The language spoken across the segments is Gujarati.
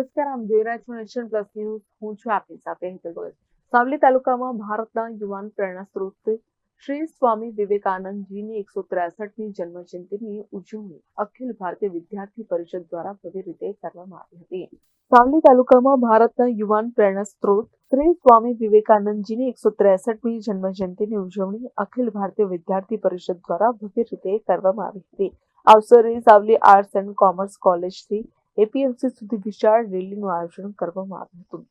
નમસ્કાર, આમ જોઈ રહ્યા છો નેશન પ્લસ ન્યૂઝ. હું છું આપની સાથે હેતલ ગોયલ સાવલી તાલુકામાં ભારતના યુવાન પ્રેરણા સ્ત્રોત શ્રી સ્વામી વિવેકાનંદજીની એકસો ત્રેસઠમી જન્મજયંતિની ઉજવણી અખિલ ભારતીય વિદ્યાર્થી પરિષદ દ્વારા ભવ્ય રીતે કરવામાં આવી હતી. સાવલી તાલુકામાં ભારતના યુવાન પ્રેરણા સ્ત્રોત શ્રી સ્વામી વિવેકાનંદજીની એકસો ત્રેસઠમી જન્મજયંતિની ઉજવણી અખિલ ભારતીય વિદ્યાર્થી પરિષદ દ્વારા ભવ્ય રીતે કરવામાં આવી હતી. અવસરે સાવલી આર્ટ્સ એન્ડ કોમર્સ કોલેજથી એપીએમસી સુધી વિશાળ રેલીનું આયોજન કરવામાં આવ્યું હતું.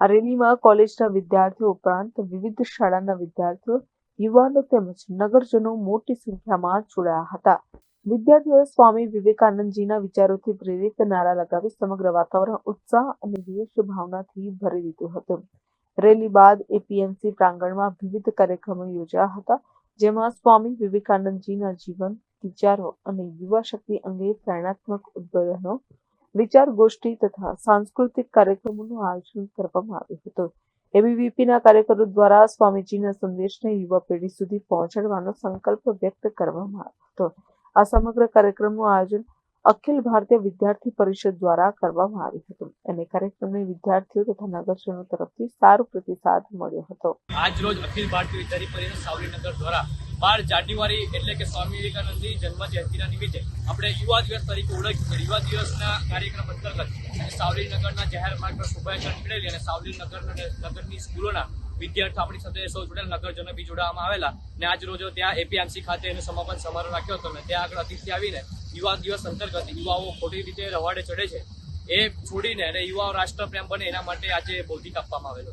આ રેલીમાં કોલેજના વિદ્યાર્થીઓ ઉપરાંત વિવિધ શાળાના વિદ્યાર્થીઓ, યુવાનો તેમજ નગરજનો મોટી સંખ્યામાં જોડાયા હતા. વિદ્યાર્થીઓએ સ્વામી વિવેકાનંદજીના વિચારોથી પ્રેરિત નારા લગાવી સમગ્ર વાતાવરણ ઉત્સાહ અને દેશ ભાવનાથી ભરી દીધું હતું. રેલી બાદ એપીએમસી પ્રાંગણમાં વિવિધ કાર્યક્રમો યોજાયા હતા, જેમાં સ્વામી વિવેકાનંદજીના જીવન, વિચારો અને યુવા શક્તિ અંગે પ્રેરણાત્મક ઉદ્બોધનો વિચાર ગોષ્ઠી તથા સાંસ્કૃતિક કાર્યક્રમોનું આયોજન કરવામાં આવ્યું હતું. એબીવીપીના કાર્યકરો દ્વારા સ્વામીજીના સંદેશને યુવા પેઢી સુધી પહોંચાડવાનો સંકલ્પ વ્યક્ત કરવામાં આવ્યો હતો. આ સમગ્ર કાર્યક્રમનું આયોજન અખિલ ભારતીય વિદ્યાર્થી પરિષદ દ્વારા કરવામાં આવ્યું હતું. અને કાર્યક્રમને વિદ્યાર્થીઓ તથા નગરજનો તરફથી સારો પ્રતિસાદ મળ્યો હતો. આજ રોજ અખિલ ભારતીય વિદ્યાર્થી પરિષદ સાવલીનગર દ્વારા બાર જાન્યુઆરી એટલે કે સ્વામી વિવેકાનંદની જન્મ જયંતિના નિમિત્તે આપણે યુવા દિવસ તરીકે ઓળખીએ યુવા દિવસના કાર્યક્રમ અંતર્ગત સાવલીનગરના જાહેર માર્ગ પર શોભાયાત્રા નીકળેલી અને સાવલીનગર નગરની સ્કૂલોના વિદ્યાર્થીઓ આપણી સાથે સૌ જોડેલા નગરજનો બી જોડાવામાં આવેલા ને આજ રોજ ત્યાં એપીએમસી ખાતે એનો સમાપન સમારોહ રાખ્યો હતો અને ત્યાં આગળ અતિથિ આવીને યુવા દિવસ અંતર્ગત યુવાઓ ખોટી રીતે રવાડે ચડે છે. એ છોડીને અને યુવાઓ રાષ્ટ્રપ્રેમ બને એના માટે આજે બૌદ્ધિક આપવામાં આવેલો